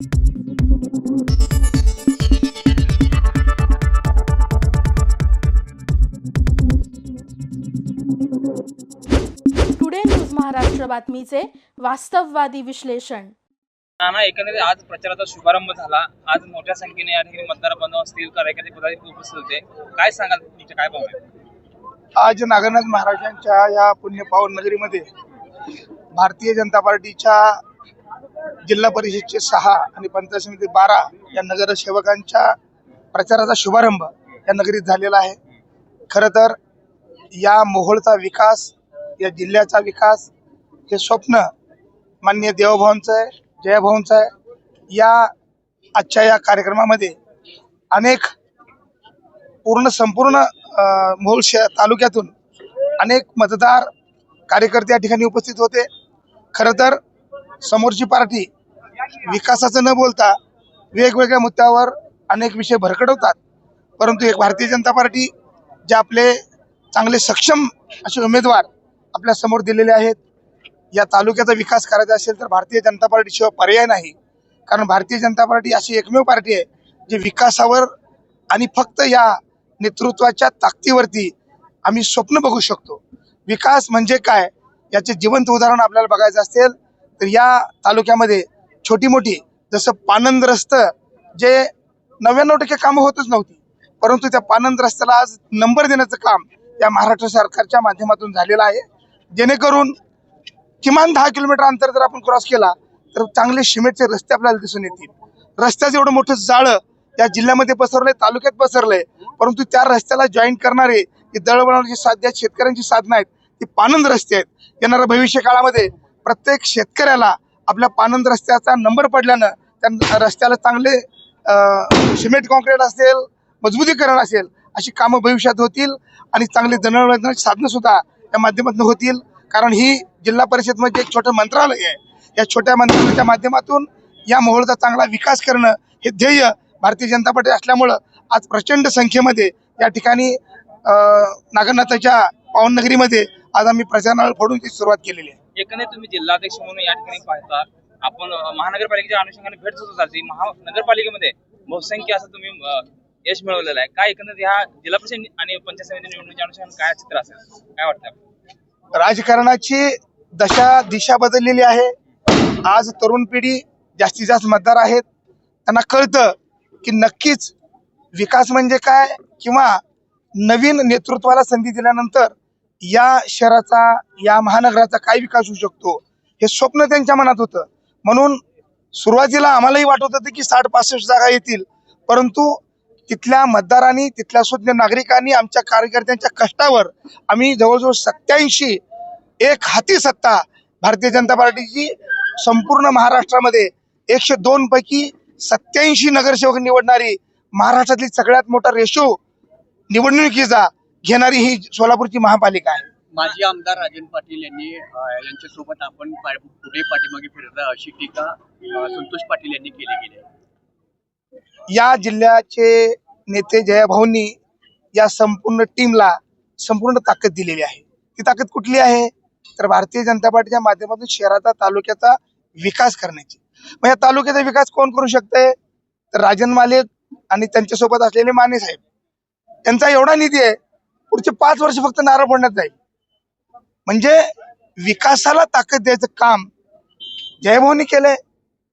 Today news Maharashtra बातमीचे वास्तववादी विश्लेषण नाना एकंदरीत आज प्रचाराचा शुभारंभ झाला. आज मोठ्या संख्येने या ठिकाणी मतदार बांधव असतील कार्यकर्ते पदाधिकारी उपस्थित होते. काय सांगाल तुमचे? काय भाव आहे आज नागनाथ महाराजांच्या या पुण्यपावन नगरीमध्ये भारतीय जनता पार्टीच्या जिल्हा परिषदचे सहा आणि पंचायत समिती बारा या नगरसेवकांच्या प्रचाराचा शुभारंभ या नगरीत झालेला आहे. खरं तर या मोहोळचा विकास या जिल्ह्याचा विकास हे स्वप्न मान्य देवभवनचं आहे जयभावांचं आहे. या आजच्या या कार्यक्रमामध्ये अनेक पूर्ण संपूर्ण मोहोळ शहर तालुक्यातून अनेक मतदार कार्यकर्ते या ठिकाणी उपस्थित होते. खरं तर समोरची पार्टी विकासाचं न बोलता वेगवेगळ्या मुद्द्यावर अनेक विषय भरकडवतात परंतु एक भारतीय जनता पार्टी जे आपले चांगले सक्षम असे उमेदवार आपल्यासमोर दिलेले आहेत या तालुक्याचा विकास करायचा असेल तर भारतीय जनता पार्टीशिवाय पर्याय नाही. कारण भारतीय जनता पार्टी अशी एकमेव पार्टी आहे जी विकासावर आणि फक्त या नेतृत्वाच्या ताकदीवरती आम्ही स्वप्न बघू शकतो. विकास म्हणजे काय? याचे जिवंत उदाहरण आपल्याला बघायचं असेल तर या तालुक्यामध्ये छोटी मोठी जसं पानंद रस्तं जे नव्याण्णव टक्के कामं होतच नव्हती. परंतु त्या पानंद रस्त्याला आज नंबर देण्याचं काम या महाराष्ट्र सरकारच्या माध्यमातून झालेलं आहे. जेणेकरून किमान दहा किलोमीटर अंतर जर आपण क्रॉस केला तर चांगले सिमेंटचे रस्ते आपल्याला दिसून येतील. रस्त्याचं एवढं मोठं जाळं या जिल्ह्यामध्ये पसरलंय तालुक्यात पसरलंय. परंतु त्या रस्त्याला जॉईन करणारे जी दळवळणाची साध्य शेतकऱ्यांची साधनं आहेत ती पानंद रस्ते आहेत. येणाऱ्या भविष्य काळामध्ये प्रत्येक शेतकऱ्याला आपल्या पानंद रस्त्याचा नंबर पडल्यानं त्या रस्त्याला चांगले सिमेंट कॉन्क्रीट असेल मजबूतीकरण असेल अशी कामं भविष्यात होतील आणि चांगले दळणवळणाची साधनंसुद्धा या माध्यमातून होतील. कारण ही जिल्हा परिषद म्हणजे एक छोटं मंत्रालय आहे. या छोट्या मंत्रालयाच्या माध्यमातून या मोहोळचा चांगला विकास करणं हे ध्येय भारतीय जनता पार्टी असल्यामुळं आज प्रचंड संख्येमध्ये या ठिकाणी अं, नागनाथाच्या पावननगरीमध्ये आज आम्ही प्रचारणाला फोडून सुरुवात केलेली आहे. एकंदरीत तुम्ही जिल्हाध्यक्ष म्हणून या ठिकाणी पाहता आपण महानगरपालिकेच्या अनुषंगाने भेट सुद्धा झाली. महानगरपालिकेमध्ये बहुसंख्य असं तुम्ही यश मिळवलेलं आहे. काय एकंदरीत ह्या जिल्हा परिषद आणि पंचायत समिती निवडणुकीच्या अनुषंगाने काय चित्र असेल? काय वाटतं राजकारणाची दशा दिशा बदललेली आहे. आज तरुण पिढी जास्तीत जास्त मतदार आहेत. त्यांना कळतं की नक्कीच विकास म्हणजे काय किंवा नवीन नेतृत्वाला संधी दिल्यानंतर या शहराचा या महानगराचा काय विकास होऊ शकतो? हे स्वप्न त्यांच्या मनात होतं. म्हणून सुरुवातीला आम्हालाही वाटत होतं की साठ पासष्ट जागा येतील. परंतु तिथल्या मतदारांनी तिथल्या सुज्ञ नागरिकांनी आमच्या कार्यकर्त्यांच्या कष्टावर आम्ही जवळजवळ सत्याऐंशी एक हाती सत्ता भारतीय जनता पार्टीची संपूर्ण महाराष्ट्रामध्ये एकशे दोन पैकी सत्याऐंशी नगरसेवक निवडणारी महाराष्ट्रातली सगळ्यात मोठा रेशो निवडणुकीचा घेणारी ही सोलापूरची महापालिका आहे. माजी आमदार राजन पाटील यांनी यांच्यासोबत आपण पुढे पाठीमागे फिरता अशी टीका संतोष पाटील यांनी केली गेली. या जिल्ह्याचे नेते जयाभाऊंनी या संपूर्ण टीमला संपूर्ण ताकद दिलेली आहे. ती ताकद कुठली आहे? तर भारतीय जनता पार्टीच्या माध्यमातून शहराचा तालुक्याचा विकास करण्याची. मग या तालुक्याचा विकास कोण करू शकतंय? तर राजन मालिक आणि त्यांच्यासोबत असलेले माने साहेब. त्यांचा एवढा निधी आहे पुढचे पाच वर्ष फक्त नारळ फोडण्यात जाईल. म्हणजे विकासाला ताकद द्यायचं काम जयभाऊनी केलंय.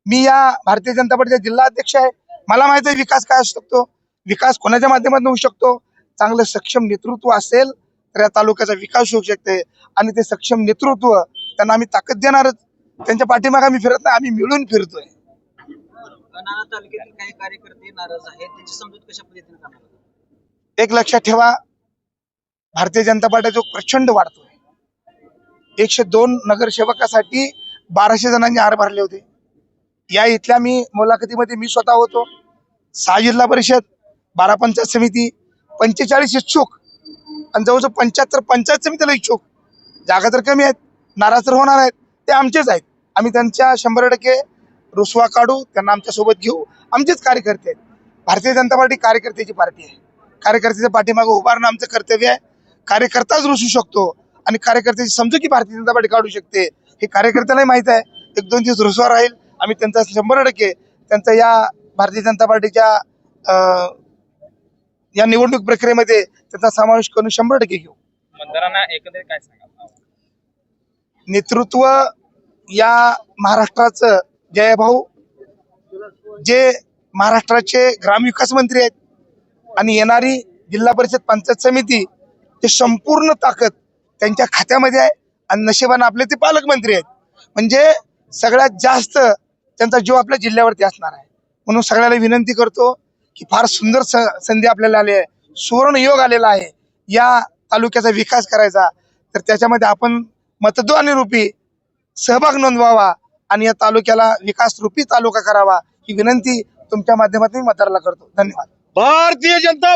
मी या भारतीय जनता पार्टीचा जिल्हा अध्यक्ष आहे. मला माहिती आहे विकास काय असू शकतो. विकास कोणाच्या माध्यमातून होऊ शकतो? चांगलं सक्षम नेतृत्व असेल तर या तालुक्याचा विकास होऊ शकते. आणि ते सक्षम नेतृत्व त्यांना आम्ही ताकद देणारच. त्यांच्या पाठीमागे आम्ही फिरत नाही आम्ही मिळून फिरतोय? एक लक्षात ठेवा भारतीय जनता पार्टीचा प्रचंड वाढतोय. एकशे दोन नगरसेवकासाठी बाराशे जणांनी हार भरले होते. या इथल्या मी मुलाखतीमध्ये मी स्वतः होतो. सहा जिल्हा परिषद बारा पंचायत समिती पंचेचाळीस इच्छुक आणि जवळजवळ पंच्याहत्तर पंचायत समितीला इच्छुक. जागा तर कमी आहेत नाराज तर होणार आहेत ते आमचेच आहेत. आम्ही त्यांच्या शंभर टक्के रुसवा काढू त्यांना आमच्यासोबत घेऊ. आमचेच कार्यकर्ते आहेत. भारतीय जनता पार्टी कार्यकर्त्याची पार्टी आहे. कार्यकर्त्याच्या पाठीमागे उभारणं आमचं कर्तव्य आहे. कार्यकर्ताच रुसू शकतो. आणि कार्यकर्त्याची समजू की भारतीय जनता पार्टी काढू शकते. हे कार्यकर्त्यालाही माहीत आहे. एक दोन दिवस रुसवा राहील. आम्ही त्यांचा शंभर टक्के त्यांचा या भारतीय जनता पार्टीच्या या निवडणूक प्रक्रियेमध्ये त्यांचा समावेश करून शंभर टक्के घेऊ. मतदारांना एकंदरीत काय सांगाल? नेतृत्व या महाराष्ट्राचं जयभाऊ जे महाराष्ट्राचे ग्रामविकास मंत्री आहेत आणि येणारी जिल्हा परिषद पंचायत समिती ते संपूर्ण ताकद त्यांच्या खात्यामध्ये आहे आणि नशिबानं आपले ते पालकमंत्री आहेत. म्हणजे सगळ्यात जास्त त्यांचा जीव आपल्या जिल्ह्यावरती असणार आहे. म्हणून सगळ्याला विनंती करतो की फार सुंदर संधी आपल्याला आली आहे. सुवर्ण योग आलेला आहे. या तालुक्याचा विकास करायचा. तर त्याच्यामध्ये आपण मतदानरूपी सहभाग नोंदवावा आणि या तालुक्याला विकास रूपी तालुका करावा ही विनंती तुमच्या माध्यमातून मी मतदाराला करतो. धन्यवाद. भारतीय जनता